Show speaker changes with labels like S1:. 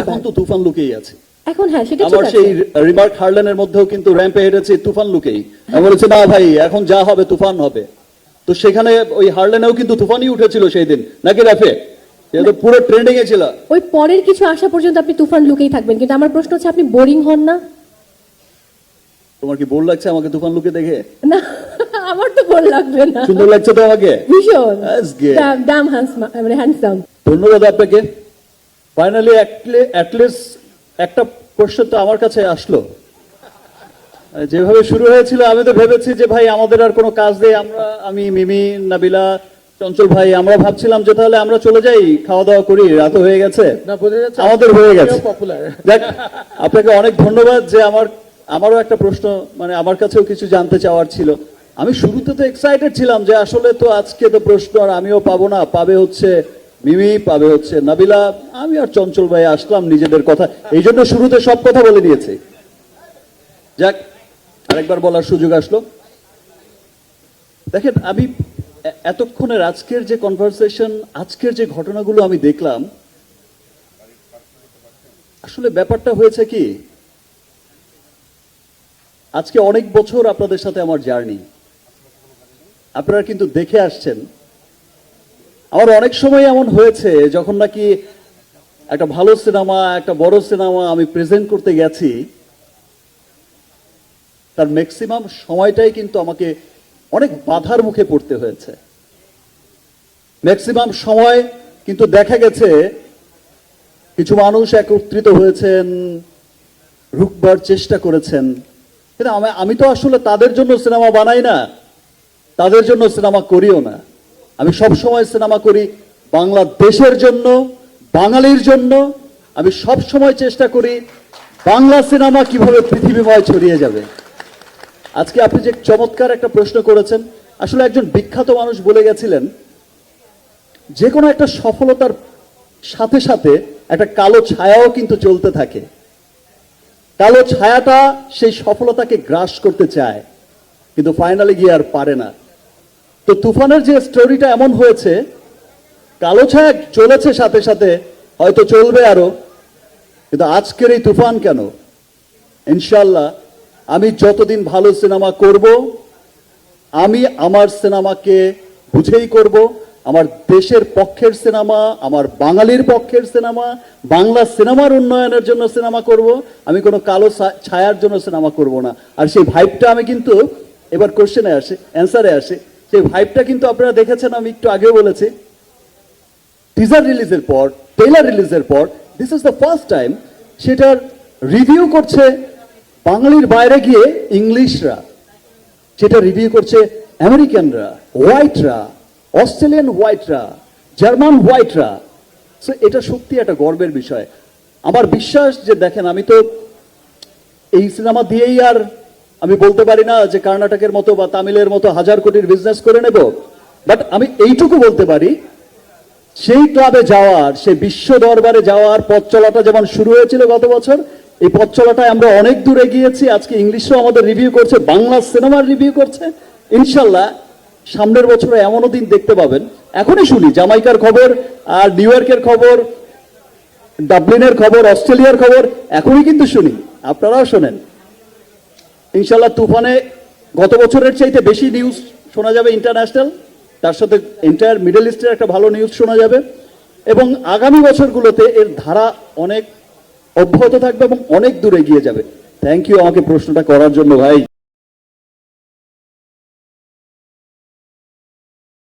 S1: এখন তো তুফান লুকেই আছে।
S2: এখন হ্যাঁ সেটা
S1: আমার সেই রিমার্ক হার্লেনের মধ্যেও কিন্তু র্যাম্পে হেঁটেছে তুফান লুকেই। আমি বলেছি না ভাই এখন যা হবে তুফান হবে। তো সেখানে ওই হার্লেনেও কিন্তু তুফানই উঠেছিল সেই দিন নাকি রাফে? এটা পুরো ট্রেন্ডিং এ ছিল।
S2: ওই পরের কিছু আসা পর্যন্ত আপনি তুফান লুকেই থাকবেন কিন্তু আমার প্রশ্ন হচ্ছে আপনি বোরিং হন না?
S1: তোমার কি বোর লাগছে আমাকে তুফান লুকে দেখে?
S2: না আমার তো বল লাগবে না।
S1: সুন্দর লাগছে তো আমাকে?
S2: ভীষণ। হ্যান্ডসাম মানে হ্যান্ডসাম
S1: ধন্যবাদ আপনাকে। ফাইনালি অ্যাটলিস্ট একটা কোশ্চেন তো আমার কাছে আসলো। যেভাবে শুরু হয়েছিল আমি তো ভেবেছি যে ভাই আমাদের আর কোনো কাজ নেই আমরা আমি মিমি নাবিলা চঞ্চল ভাই আমরা ভাবছিলাম যে তাহলে আমরা চলে যাই খাওয়া দাওয়া করি রাত হয়ে গেছে। আমাদের হয়ে গেছে। দেখ আপনাকে অনেক ধন্যবাদ যে আমার আমারও একটা প্রশ্ন মানে আমার কাছেও কিছু জানতে চাওয়ার ছিল। আমি শুরুতে তো এক্সাইটেড ছিলাম যে আসলে তো আজকে তো প্রশ্ন আর আমিও পাবো না পাবে হচ্ছে মিমি পাবে হচ্ছে নাবিলা। আমি আর চঞ্চল ভাই আসলাম নিজেদের কথা। এই জন্য শুরুতে সব কথা বলে দিয়েছি যাক, আরেকবার বলার সুযোগ আসলো। দেখেন, আমি এতক্ষণের আজকের যে কনভারসেশন আজকের যে ঘটনাগুলো আমি দেখলাম, আসলে ব্যাপারটা হয়েছে কি, আজকে অনেক বছর আপনাদের সাথে আমার জার্নি। আপনারা কিন্তু দেখে আসছেন আমার অনেক সময় এমন হয়েছে, যখন নাকি একটা ভালো সিনেমা, একটা বড় সিনেমা আমি প্রেজেন্ট করতে গেছি, তার ম্যাক্সিমাম সময়টাই কিন্তু আমাকে অনেক বাধার মুখে পড়তে হয়েছে। ম্যাক্সিমাম সময় কিন্তু দেখা গেছে, কিছু মানুষ একত্রিত হয়েছেন, রুখবার চেষ্টা করেছেন। কিন্তু আমি- আমি তো আসলে তাদের জন্য সিনেমা বানাই না, তাদের জন্য সিনেমা করিও না। আমি সব সময় সিনেমা করি বাংলাদেশের জন্য, বাঙালির জন্য। আমি সব সময় চেষ্টা করি বাংলা সিনেমা কীভাবে পৃথিবীময় ছড়িয়ে যাবে। আজকে আপনি যে চমৎকার একটা প্রশ্ন করেছেন, আসলে একজন বিখ্যাত মানুষ বলে গেছিলেন, যে কোনো একটা সফলতার সাথে সাথে একটা কালো ছায়াও কিন্তু চলতে থাকে। কালো ছায়াটা সেই সফলতাকে গ্রাস করতে চায়, কিন্তু ফাইনালে গিয়ে আর পারে না। তো তুফানের যে স্টোরিটা এমন হয়েছে, কালো ছায়া চলেছে সাথে সাথে, হয়তো চলবে আরও। কিন্তু আজকের এই তুফান কেন? ইনশাল্লাহ আমি যতদিন ভালো সিনেমা করব, আমি আমার সিনেমাকে বুঝেই করব, আমার দেশের পক্ষের সিনেমা, আমার বাঙালির পক্ষের সিনেমা, বাংলা সিনেমার উন্নয়নের জন্য সিনেমা করব, আমি কোনো কালো ছায়ার জন্য সিনেমা করব না। আর সেই ভাইবটা আমি কিন্তু এবার কোশ্চেনে আসে অ্যান্সারে আসে। সেই ভাইবটা কিন্তু আপনারা দেখেছেন, আমি একটু আগেও বলেছি। টিজার রিলিজের পর ট্রেলার রিলিজের পর this is the first time সেটার রিভিউ করছে বাঙালির বাইরে গিয়ে ইংলিশরা। সেটা রিভিউ করছে আমেরিকানরা হোয়াইটরা অস্ট্রেলিয়ান হোয়াইটরা জার্মান হোয়াইটরা সো এটা সত্যি একটা গর্বের বিষয়। আমার বিশ্বাস যে দেখেন, আমি তো এই সিনেমা দিয়েই আর আমি বলতে পারি না যে কর্ণাটকের মতো বা তামিলের মতো হাজার কোটির বিজনেস করে নেব বাট আমি এইটুকু বলতে পারি, সেই ক্লাবে যাওয়ার, সেই বিশ্ব দরবারে যাওয়ার পথ চলাটা যেমন শুরু হয়েছিল গত বছর, এই পথ চলাটায় আমরা অনেক দূরে গিয়েছি। আজকে ইংলিশও আমাদের রিভিউ করছে, বাংলা সিনেমার রিভিউ করছে। ইনশাল্লাহ সামনের বছরে এমনও দিন দেখতে পাবেন। এখনই শুনি, জামাইকার খবর আর নিউ ইয়র্কের খবর, ডাবলিনের খবর, অস্ট্রেলিয়ার খবর, এখনই কিন্তু শুনি। আপনারাও শোনেন। ইনশাল্লাহ তুফানে গত বছরের চাইতে বেশি নিউজ শোনা যাবে ইন্টারন্যাশনাল তার সাথে এন্টায়ার মিডল ইস্টের একটা ভালো নিউজ শোনা যাবে। এবং আগামী বছরগুলোতে এর ধারা অনেক অব্যাহত থাকবে এবং অনেক দূরে এগিয়ে যাবে। থ্যাংক ইউ আমাকে প্রশ্নটা করার জন্য ভাই।